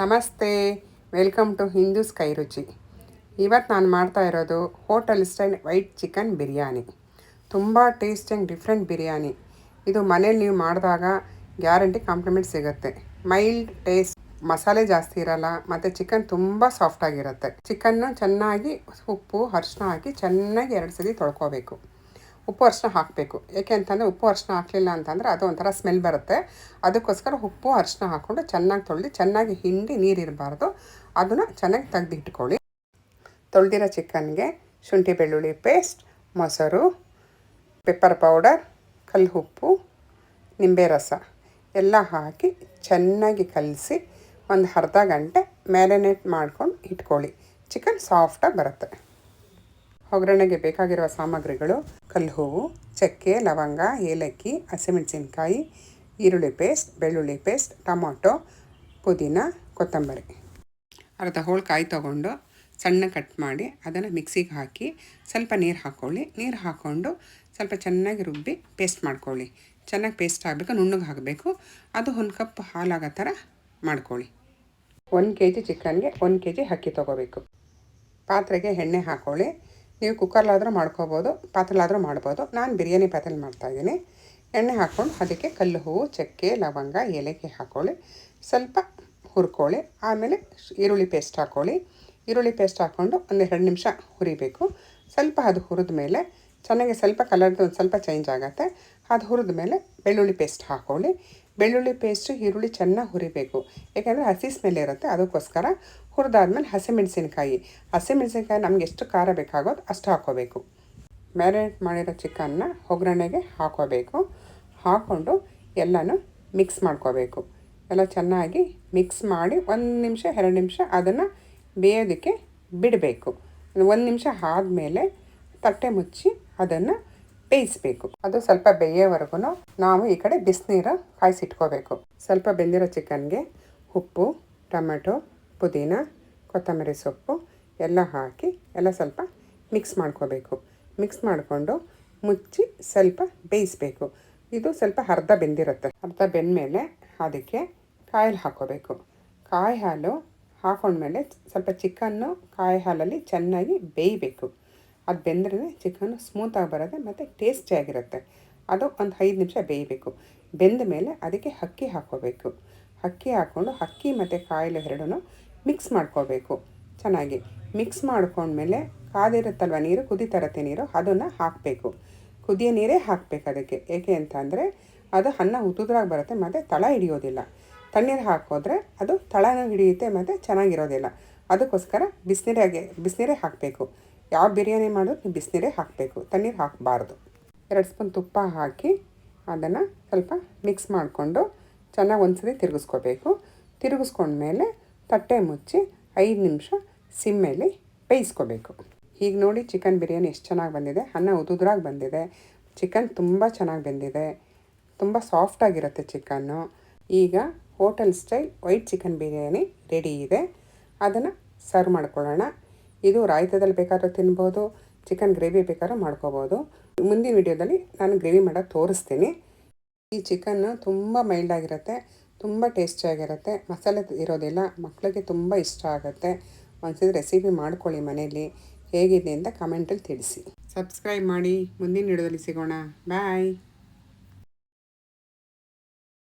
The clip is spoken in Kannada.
ನಮಸ್ತೆ, ವೆಲ್ಕಮ್ ಟು ಹಿಂದೂ ಸ್ಕೈ ರುಚಿ. ಇವತ್ತು ನಾನು ಮಾಡ್ತಾ ಇರೋದು hotel style white chicken biryani. ತುಂಬ ಟೇಸ್ಟ್ ಆ್ಯಂಡ್ ಡಿಫ್ರೆಂಟ್ ಬಿರಿಯಾನಿ. ಇದು ಮನೇಲಿ ನೀವು ಮಾಡಿದಾಗ ಗ್ಯಾರಂಟಿ ಕಾಂಪ್ಲಿಮೆಂಟ್ ಸಿಗುತ್ತೆ. ಮೈಲ್ಡ್ ಟೇಸ್ಟ್, ಮಸಾಲೆ ಜಾಸ್ತಿ ಇರಲ್ಲ, ಮತ್ತು ಚಿಕನ್ ತುಂಬ ಸಾಫ್ಟಾಗಿರುತ್ತೆ ಚಿಕನ್ನು ಚೆನ್ನಾಗಿ ಉಪ್ಪು, ಅರಿಶಿನ ಹಾಕಿ ಚೆನ್ನಾಗಿ ಎರಡು ಸಲ ತೊಳ್ಕೊಬೇಕು. ಉಪ್ಪು ಅರಿಶಿನ ಹಾಕಬೇಕು. ಏಕೆ ಅಂತಂದರೆ ಉಪ್ಪು ಅರಿಶಿನ ಹಾಕಲಿಲ್ಲ ಅಂತಂದರೆ ಅದು ಒಂಥರ ಸ್ಮೆಲ್ ಬರುತ್ತೆ. ಅದಕ್ಕೋಸ್ಕರ ಉಪ್ಪು ಅರಿಶಿನ ಹಾಕ್ಕೊಂಡು ಚೆನ್ನಾಗಿ ತೊಳೆದು ಚೆನ್ನಾಗಿ ಹಿಂಡಿ ನೀರಿರಬಾರ್ದು. ಅದನ್ನು ಚೆನ್ನಾಗಿ ತೆಗ್ದು ಇಟ್ಕೊಳ್ಳಿ ತೊಳೆದಿರೋ ಚಿಕನ್ಗೆ ಶುಂಠಿ ಬೆಳ್ಳುಳ್ಳಿ ಪೇಸ್ಟ್ ಮೊಸರು ಪೆಪ್ಪರ್ ಪೌಡರ್ ಕಲ್ಲು ಉಪ್ಪು, ನಿಂಬೆ ರಸ ಎಲ್ಲ ಹಾಕಿ ಚೆನ್ನಾಗಿ ಕಲಸಿ ಒಂದು ಅರ್ಧ ಗಂಟೆ ಮ್ಯಾರಿನೇಟ್ ಮಾಡ್ಕೊಂಡು ಇಟ್ಕೊಳ್ಳಿ. ಚಿಕನ್ ಸಾಫ್ಟಾಗಿ ಬರುತ್ತೆ. ಒಗ್ಗರಣೆಗೆ ಬೇಕಾಗಿರುವ ಸಾಮಗ್ರಿಗಳು ಕಲ್ಲು ಹೂವು ಚಕ್ಕೆ, ಲವಂಗ, ಏಲಕ್ಕಿ, ಹಸಿಮೆಣಸಿನ್ಕಾಯಿ, ಈರುಳ್ಳಿ ಪೇಸ್ಟ್, ಬೆಳ್ಳುಳ್ಳಿ ಪೇಸ್ಟ್, ಟೊಮೊಟೊ, ಪುದೀನ, ಕೊತ್ತಂಬರಿ. ಅರ್ಧ ಹೋಳು ಕಾಯಿ ತೊಗೊಂಡು ಸಣ್ಣ ಕಟ್ ಮಾಡಿ ಅದನ್ನು ಮಿಕ್ಸಿಗೆ ಹಾಕಿ ಸ್ವಲ್ಪ ನೀರು ಹಾಕ್ಕೊಳ್ಳಿ ನೀರು ಹಾಕ್ಕೊಂಡು ಸ್ವಲ್ಪ ಚೆನ್ನಾಗಿ ರುಬ್ಬಿ ಪೇಸ್ಟ್ ಮಾಡ್ಕೊಳ್ಳಿ. ಚೆನ್ನಾಗಿ ಪೇಸ್ಟ್ ಆಗಬೇಕು, ನುಣ್ಣಗೆ ಹಾಕಬೇಕು. ಅದು ಒಂದು ಕಪ್ ಹಾಲಾಗೋ ಥರ ಮಾಡ್ಕೊಳ್ಳಿ. ಒಂದು ಕೆ ಜಿ ಚಿಕನ್ಗೆ ಒಂದು ಕೆ ಜಿ ಅಕ್ಕಿ ತೊಗೋಬೇಕು. ಪಾತ್ರೆಗೆ ಎಣ್ಣೆ ಹಾಕ್ಕೊಳ್ಳಿ ನೀವು ಕುಕ್ಕರ್ಲಾದರೂ ಮಾಡ್ಕೋಬೋದು, ಪಾತ್ರೆಲಾದರೂ ಮಾಡ್ಬೋದು. ನಾನು ಬಿರಿಯಾನಿ ಪಾತ್ರೆಲಿ ಮಾಡ್ತಾಯಿದ್ದೀನಿ. ಎಣ್ಣೆ ಹಾಕ್ಕೊಂಡು ಅದಕ್ಕೆ ಕಲ್ಲು ಹೂವು, ಚಕ್ಕೆ, ಲವಂಗ, ಏಲಕ್ಕಿ ಹಾಕ್ಕೊಳ್ಳಿ ಸ್ವಲ್ಪ ಹುರ್ಕೊಳ್ಳಿ. ಆಮೇಲೆ ಈರುಳ್ಳಿ ಪೇಸ್ಟ್ ಹಾಕ್ಕೊಳ್ಳಿ ಈರುಳ್ಳಿ ಪೇಸ್ಟ್ ಹಾಕ್ಕೊಂಡು ಒಂದು ಎರಡು ನಿಮಿಷ ಹುರಿಬೇಕು. ಸ್ವಲ್ಪ ಅದು ಹುರಿದ ಮೇಲೆ ಚೆನ್ನಾಗಿ ಸ್ವಲ್ಪ ಕಲರ್ದು ಒಂದು ಸ್ವಲ್ಪ ಚೇಂಜ್ ಆಗುತ್ತೆ. ಅದು ಹುರಿದ ಮೇಲೆ ಬೆಳ್ಳುಳ್ಳಿ ಪೇಸ್ಟ್ ಹಾಕ್ಕೊಳ್ಳಿ ಬೆಳ್ಳುಳ್ಳಿ ಪೇಸ್ಟು ಈರುಳ್ಳಿ ಚೆನ್ನಾಗಿ ಹುರಿಬೇಕು. ಯಾಕೆಂದರೆ ಹಸಿ ಸ್ಮೆಲ್ ಇರುತ್ತೆ, ಅದಕ್ಕೋಸ್ಕರ ಹುರಿದಾದ್ಮೇಲೆ ಹಸಿಮೆಣಸಿನ್ಕಾಯಿ. ಹಸಿಮೆಣಸಿನ್ಕಾಯಿ ನಮ್ಗೆ ಎಷ್ಟು ಖಾರ ಬೇಕಾಗೋದು ಅಷ್ಟು ಹಾಕೋಬೇಕು ಮ್ಯಾರಿನೇಟ್ ಮಾಡಿರೋ ಚಿಕನ್ನ ಒಗ್ಗರಣೆಗೆ ಹಾಕೋಬೇಕು ಹಾಕ್ಕೊಂಡು ಎಲ್ಲನೂ ಮಿಕ್ಸ್ ಮಾಡ್ಕೋಬೇಕು. ಎಲ್ಲ ಚೆನ್ನಾಗಿ ಮಿಕ್ಸ್ ಮಾಡಿ ಒಂದು ನಿಮಿಷ, ಎರಡು ನಿಮಿಷ ಅದನ್ನು ಬೇಯೋದಕ್ಕೆ ಬಿಡಬೇಕು. ಒಂದು ನಿಮಿಷ ಆದಮೇಲೆ ತಟ್ಟೆ ಮುಚ್ಚಿ ಅದನ್ನು ಬೇಯಿಸಬೇಕು. ಅದು ಸ್ವಲ್ಪ ಬೇಯೋವರೆಗೂ ನಾವು ಈ ಕಡೆ ಬಿಸಿನೀರು ಕಾಯಿಸಿಟ್ಕೋಬೇಕು. ಸ್ವಲ್ಪ ಬೆಂದಿರೋ ಚಿಕನ್ಗೆ ಉಪ್ಪು, ಟೊಮೆಟೊ, ಪುದೀನ, ಕೊತ್ತಂಬರಿ ಸೊಪ್ಪು ಎಲ್ಲ ಹಾಕಿ ಎಲ್ಲ ಸ್ವಲ್ಪ ಮಿಕ್ಸ್ ಮಾಡ್ಕೋಬೇಕು. ಮಿಕ್ಸ್ ಮಾಡಿಕೊಂಡು ಮುಚ್ಚಿ ಸ್ವಲ್ಪ ಬೇಯಿಸಬೇಕು. ಇದು ಸ್ವಲ್ಪ ಅರ್ಧ ಬೆಂದಿರುತ್ತೆ. ಅರ್ಧ ಬೆಂದಮೇಲೆ ಅದಕ್ಕೆ ಕಾಯಲ್ಲಿ ಹಾಕೋಬೇಕು ಕಾಯಿ ಹಾಲು ಹಾಕೊಂಡ್ಮೇಲೆ ಸ್ವಲ್ಪ ಚಿಕನ್ನು ಕಾಯಿ ಹಾಲಲ್ಲಿ ಚೆನ್ನಾಗಿ ಬೇಯಬೇಕು. ಅದು ಬೆಂದ್ರೆ ಚಿಕನ್ ಸ್ಮೂತಾಗಿ ಬರುತ್ತೆ ಮತ್ತು ಟೇಸ್ಟಿಯಾಗಿರುತ್ತೆ ಅದು ಒಂದು ಐದು ನಿಮಿಷ ಬೇಯಬೇಕು. ಬೆಂದ ಮೇಲೆ ಅದಕ್ಕೆ ಅಕ್ಕಿ ಹಾಕ್ಕೋಬೇಕು. ಅಕ್ಕಿ ಹಾಕ್ಕೊಂಡು, ಅಕ್ಕಿ ಮತ್ತು ಕಾಯಿಲೆ ಎರಡೂ ಮಿಕ್ಸ್ ಮಾಡ್ಕೋಬೇಕು. ಚೆನ್ನಾಗಿ ಮಿಕ್ಸ್ ಮಾಡ್ಕೊಂಡ್ಮೇಲೆ ಕಾದಿರುತ್ತಲ್ವ ನೀರು, ಕುದಿತರತ್ತೆ ನೀರು, ಅದನ್ನು ಹಾಕಬೇಕು. ಕುದಿಯ ನೀರೇ ಹಾಕಬೇಕು ಅದಕ್ಕೆ. ಏಕೆ ಅಂತಂದರೆ ಅದು ಅನ್ನ ಉದುದ್ರಾಗಿ ಬರುತ್ತೆ, ಮತ್ತು ತಳ ಹಿಡಿಯೋದಿಲ್ಲ. ತಣ್ಣೀರು ಹಾಕೋದ್ರೆ ಅದು ತಳನೂ ಹಿಡಿಯುತ್ತೆ, ಮತ್ತು ಚೆನ್ನಾಗಿರೋದಿಲ್ಲ. ಅದಕ್ಕೋಸ್ಕರ ಬಿಸಿನೀರಾಗೆ, ಬಿಸಿನೀರೇ ಹಾಕಬೇಕು. ಯಾವ ಬಿರಿಯಾನಿ ಮಾಡೋದು ಬಿಸಿನೀರೇ ಹಾಕಬೇಕು, ತಣ್ಣೀರು ಹಾಕಬಾರ್ದು. ಎರಡು ಸ್ಪೂನ್ ತುಪ್ಪ ಹಾಕಿ ಅದನ್ನು ಸ್ವಲ್ಪ ಮಿಕ್ಸ್ ಮಾಡಿಕೊಂಡು ಚೆನ್ನಾಗಿ ಒಂದ್ಸರಿ ತಿರುಗಿಸ್ಕೋಬೇಕು. ತಿರುಗಿಸ್ಕೊಂಡ್ಮೇಲೆ ತಟ್ಟೆ ಮುಚ್ಚಿ ಐದು ನಿಮಿಷ ಸಿಮ್ಮೇಲಿ ಬೇಯಿಸ್ಕೋಬೇಕು. ಈಗ ನೋಡಿ ಚಿಕನ್ ಬಿರಿಯಾನಿ ಎಷ್ಟು ಚೆನ್ನಾಗಿ ಬಂದಿದೆ. ಅನ್ನ ಉದುದ್ರಾಗಿ ಬಂದಿದೆ. ಚಿಕನ್ ತುಂಬ ಚೆನ್ನಾಗಿ ಬೆಂದಿದೆ. ತುಂಬ ಸಾಫ್ಟಾಗಿರುತ್ತೆ ಚಿಕನ್ನು. ಈಗ hotel style white chicken biryani ready ಇದೆ. ಅದನ್ನು ಸರ್ವ್ ಮಾಡ್ಕೊಳ್ಳೋಣ. ಇದು ರಾಯ್ತದಲ್ಲಿ ಬೇಕಾದ್ರೂ ತಿನ್ಬೋದು ಚಿಕನ್ ಗ್ರೇವಿ ಬೇಕಾದ್ರೂ ಮಾಡ್ಕೋಬೋದು. ಮುಂದಿನ ವಿಡಿಯೋದಲ್ಲಿ ನಾನು ಗ್ರೇವಿ ಮಾಡೋದು ತೋರಿಸ್ತೀನಿ. ಈ ಚಿಕನ್ನು ತುಂಬ ಮೈಲ್ಡ್ ಆಗಿರುತ್ತೆ, ತುಂಬ ಟೇಸ್ಟಿಯಾಗಿರುತ್ತೆ ಮಸಾಲೆ ಇರೋದಿಲ್ಲ ಮಕ್ಕಳಿಗೆ ತುಂಬ ಇಷ್ಟ ಆಗುತ್ತೆ. ಒಂದ್ಸತಿ ರೆಸಿಪಿ ಮಾಡ್ಕೊಳ್ಳಿ ಮನೆಯಲ್ಲಿ ಹೇಗಿದೆ ಅಂತ ಕಮೆಂಟಲ್ಲಿ ತಿಳಿಸಿ. ಸಬ್ಸ್ಕ್ರೈಬ್ ಮಾಡಿ. ಮುಂದಿನ ವಿಡಿಯೋದಲ್ಲಿ ಸಿಗೋಣ. ಬಾಯ್